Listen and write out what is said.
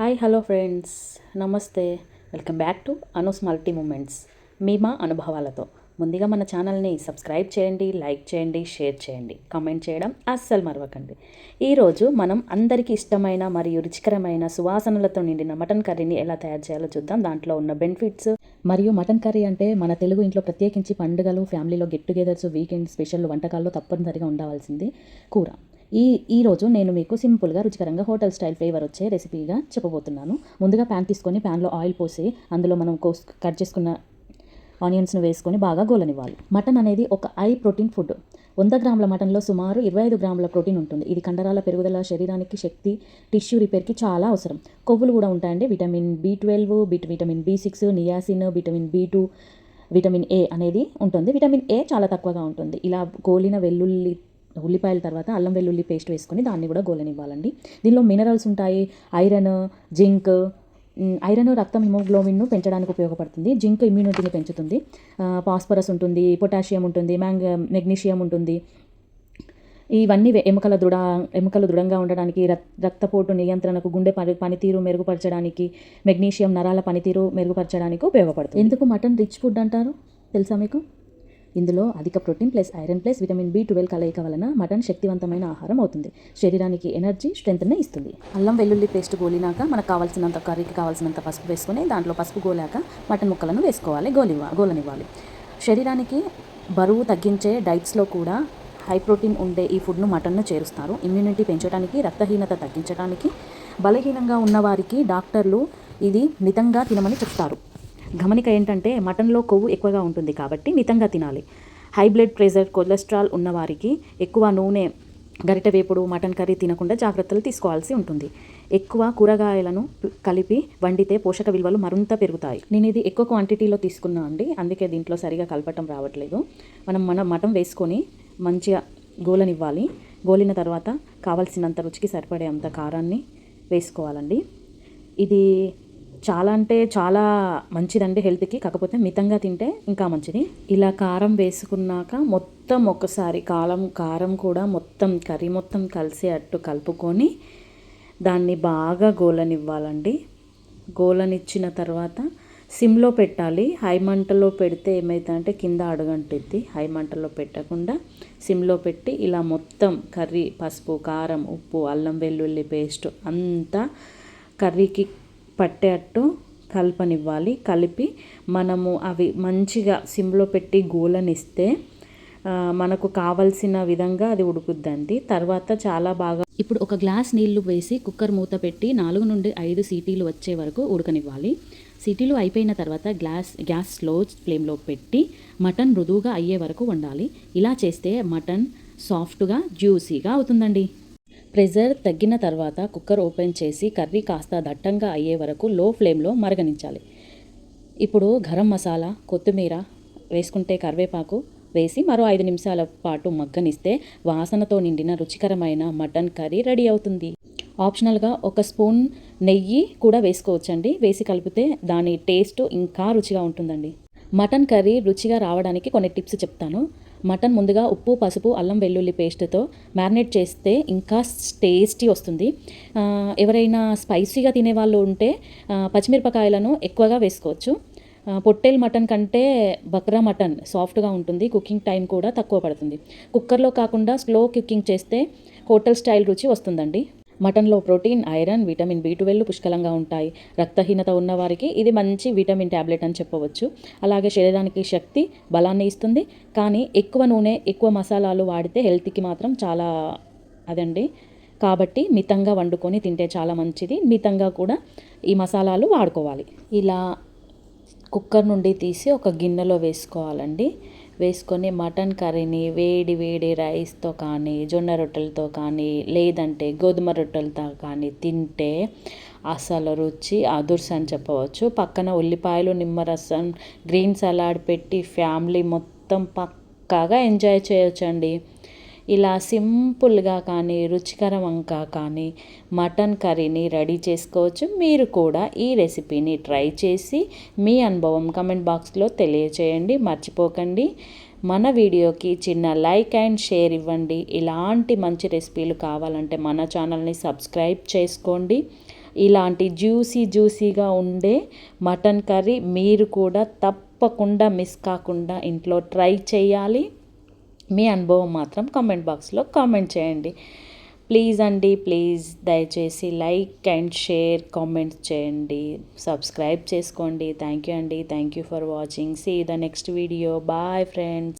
Hi hello friends. నమస్తే. Welcome back to Anu's multi moments. మీ మా అనుభవాలతో. ముందుగా మన ఛానల్ని సబ్స్క్రైబ్ చేయండి లైక్ చేయండి షేర్ చేయండి. కామెంట్ చేయడం అస్సలు మరవకండి. ఈరోజు మనం అందరికీ ఇష్టమైన మరియు రుచికరమైన సువాసనలతో నిండిన మటన్ కర్రీని ఎలా తయారు చేయాలో చూద్దాం. దాంట్లో ఉన్న బెనిఫిట్స్ మరియు మటన్ కర్రీ అంటే మన తెలుగు ఇంట్లో ప్రత్యేకించి పండుగలు ఫ్యామిలీలో గెట్ టుగెదర్స్ వీకెండ్ స్పెషల్ వంటకాల్లో తప్పనిసరిగా ఉండవలసింది కూర. ఈ ఈరోజు నేను మీకు సింపుల్గా రుచికరంగా హోటల్ స్టైల్ ఫ్లేవర్ వచ్చే రెసిపీగా చెప్పబోతున్నాను. ముందుగా ప్యాన్ తీసుకొని ప్యాన్లో ఆయిల్ పోసి అందులో మనం కోస్ కట్ చేసుకున్న ఆనియన్స్ను వేసుకొని బాగా గోలనివ్వాలి. మటన్ అనేది ఒక ఐ ప్రోటీన్ ఫుడ్. వంద గ్రాముల మటన్లో సుమారు ఇరవై ఐదు గ్రాముల ప్రోటీన్ ఉంటుంది. ఇది కండరాల పెరుగుదల శరీరానికి శక్తి టిష్యూ రిపేర్కి చాలా అవసరం. కొవ్వులు కూడా ఉంటాయండి. Vitamin B twelve bit vitamin B six niacin vitamin B two vitamin A అనేది ఉంటుంది. విటమిన్ ఏ చాలా తక్కువగా ఉంటుంది. ఇలా గోలిన వెల్లుల్లి ఉల్లిపాయల తర్వాత అల్లం వెల్లుల్లి పేస్ట్ వేసుకొని దాన్ని కూడా గోలనివ్వాలండి. దీనిలో మినరల్స్ ఉంటాయి. ఐరన్ జింక్ ఐరన్ రక్తం హిమోగ్లోబిన్ను పెంచడానికి ఉపయోగపడుతుంది. జింక్ ఇమ్యూనిటీని పెంచుతుంది. పాస్పరస్ ఉంటుంది పొటాషియం ఉంటుంది మ్యాంగ్ మెగ్నీషియం ఉంటుంది. ఇవన్నీ ఎముకల దృఢ ఎముకలు దృఢంగా ఉండడానికి రక్తపోటు నియంత్రణకు గుండె పని పనితీరు మెరుగుపరచడానికి మెగ్నీషియం నరాల పనితీరు మెరుగుపరచడానికి ఉపయోగపడుతుంది. ఎందుకు మటన్ రిచ్ ఫుడ్ అంటారు? తెలుసా మీకు? ఇందులో అధిక protein plus iron plus vitamin B twelve కలయిక వలన మటన్ శక్తివంతమైన ఆహారం అవుతుంది. శరీరానికి ఎనర్జీ స్ట్రెంత్ని ఇస్తుంది. అల్లం వెల్లుల్లి పేస్ట్ గోలినాక మనకు కావాల్సినంత కర్రీకి కావాల్సినంత పసుపు వేసుకొని దాంట్లో పసుపు గోలాక మటన్ ముక్కలను వేసుకోవాలి. గోలివ్వ గోలనివ్వాలి. శరీరానికి బరువు తగ్గించే డైట్స్లో కూడా హై ప్రోటీన్ ఉండే ఈ ఫుడ్ను మటన్ను చేరుస్తారు. ఇమ్యూనిటీ పెంచడానికి రక్తహీనత తగ్గించడానికి బలహీనంగా ఉన్నవారికి డాక్టర్లు ఇది మితంగా తినమని చెప్తారు. గమనిక ఏంటంటే మటన్లో కొవ్వు ఎక్కువగా ఉంటుంది కాబట్టి మితంగా తినాలి. హై బ్లడ్ ప్రెషర్ కొలెస్ట్రాల్ ఉన్నవారికి ఎక్కువ నూనె గరిట వేపుడు మటన్ కర్రీ తినకుండా జాగ్రత్తలు తీసుకోవాల్సి ఉంటుంది. ఎక్కువ కూరగాయలను కలిపి వండితే పోషక విలువలు మరింత పెరుగుతాయి. నేను ఇది ఎక్కువ క్వాంటిటీలో తీసుకున్నా అండి. అందుకే దీంట్లో సరిగా కలపటం రావట్లేదు. మనం మన మటన్ వేసుకొని మంచిగా గోలనివ్వాలి. గోలిన తర్వాత కావాల్సినంత రుచికి సరిపడే అంత కారాన్ని వేసుకోవాలండి. ఇది చాలా అంటే చాలా మంచిదండి హెల్త్కి. కాకపోతే మితంగా తింటే ఇంకా మంచిది. ఇలా కారం వేసుకున్నాక మొత్తం ఒకసారి కారం కారం కూడా మొత్తం కర్రీ మొత్తం కలిసేటట్టు కలుపుకొని దాన్ని బాగా గోలనివ్వాలండి. గోలనిచ్చిన తర్వాత సిమ్లో పెట్టాలి. హై మంటలో పెడితే ఏమవుతుందంటే కింద అడుగంటుద్ది హై మంటలో పెట్టకుండా సిమ్లో పెట్టి ఇలా మొత్తం కర్రీ పసుపు కారం ఉప్పు అల్లం వెల్లుల్లి పేస్ట్ అంతా కర్రీకి పట్టేటట్టు కలపనివ్వాలి. కలిపి మనము అవి మంచిగా సిమ్లో పెట్టి గోలనిస్తే మనకు కావలసిన విధంగా అది ఉడుకుద్దండి. తర్వాత చాలా బాగా ఇప్పుడు ఒక గ్లాస్ నీళ్ళు వేసి కుక్కర్ మూత పెట్టి నాలుగు నుండి ఐదు సీటీలు వచ్చే వరకు ఉడకనివ్వాలి. సిటీలు అయిపోయిన తర్వాత గ్లాస్ గ్యాస్ స్లో ఫ్లేమ్లో పెట్టి మటన్ మృదువుగా అయ్యే వరకు వండాలి. ఇలా చేస్తే మటన్ సాఫ్ట్గా జ్యూసీగా అవుతుందండి. ప్రెజర్ తగ్గిన తర్వాత కుక్కర్ ఓపెన్ చేసి కర్రీ కాస్త దట్టంగా అయ్యే వరకు లో ఫ్లేమ్లో మరగనించాలి. ఇప్పుడు గరం మసాలా కొత్తిమీర వేసుకుంటే కరివేపాకు వేసి మరో ఐదు నిమిషాల పాటు మగ్గనిస్తే వాసనతో నిండిన రుచికరమైన మటన్ కర్రీ రెడీ అవుతుంది. ఆప్షనల్గా ఒక స్పూన్ నెయ్యి కూడా వేసుకోవచ్చండి. వేసి కలిపితే దాని టేస్ట్ ఇంకా రుచిగా ఉంటుందండి. మటన్ కర్రీ రుచిగా రావడానికి కొన్ని టిప్స్ చెప్తాను. మటన్ ముందుగా ఉప్పు పసుపు అల్లం వెల్లుల్లి పేస్ట్తో మ్యారినేట్ చేస్తే ఇంకా టేస్టీ వస్తుంది. ఎవరైనా స్పైసీగా తినేవాళ్ళు ఉంటే పచ్చిమిరపకాయలను ఎక్కువగా వేసుకోవచ్చు. పొట్టేల్ మటన్ కంటే బక్రా మటన్ సాఫ్ట్గా ఉంటుంది కుకింగ్ టైం కూడా తక్కువ పడుతుంది. కుక్కర్లో కాకుండా స్లో కుకింగ్ చేస్తే హోటల్ స్టైల్ రుచి వస్తుందండి. మటన్లో protein iron vitamin B twelve పుష్కలంగా ఉంటాయి. రక్తహీనత ఉన్నవారికి ఇది మంచి విటమిన్ ట్యాబ్లెట్ అని చెప్పవచ్చు. అలాగే శరీరానికి శక్తి బలాన్ని ఇస్తుంది. కానీ ఎక్కువ నూనె ఎక్కువ మసాలాలు వాడితే హెల్త్కి మాత్రం చాలా అదండి. కాబట్టి మితంగా వండుకొని తింటే చాలా మంచిది. మితంగా కూడా ఈ మసాలాలు వాడుకోవాలి. ఇలా కుక్కర్ నుండి తీసి ఒక గిన్నెలో వేసుకోవాలండి. వేసుకొని మటన్ కర్రీని వేడి వేడి రైస్తో కానీ జొన్న రొట్టెలతో కానీ లేదంటే గోధుమ రొట్టెలతో కానీ తింటే అసలు రుచి అదుర్స్ అని చెప్పవచ్చు. పక్కన ఉల్లిపాయలు నిమ్మరసం గ్రీన్ సలాడ్ పెట్టి ఫ్యామిలీ మొత్తం పక్కాగా ఎంజాయ్ చేయొచ్చండి. ఇలా సింపుల్గా కానీ రుచికరంగా కానీ మటన్ కర్రీని రెడీ చేసుకోవచ్చు. మీరు కూడా ఈ రెసిపీని ట్రై చేసి మీ అనుభవం కమెంట్ బాక్స్లో తెలియచేయండి. మర్చిపోకండి. మన వీడియోకి చిన్న లైక్ అండ్ షేర్ ఇవ్వండి. ఇలాంటి మంచి రెసిపీలు కావాలంటే మన ఛానల్ని సబ్స్క్రైబ్ చేసుకోండి. ఇలాంటి జ్యూసీ జ్యూసీగా ఉండే మటన్ కర్రీ మీరు కూడా తప్పకుండా మిస్ కాకుండా ఇంట్లో ట్రై చేయాలి. మీ అనుభవం మాత్రం కామెంట్ బాక్స్లో కామెంట్ చేయండి. ప్లీజ్ అండి ప్లీజ్ దయచేసి లైక్ అండ్ షేర్ కామెంట్స్ చేయండి. సబ్స్క్రైబ్ చేసుకోండి. థ్యాంక్ యూ అండి. Thank you for watching see the next video bye friends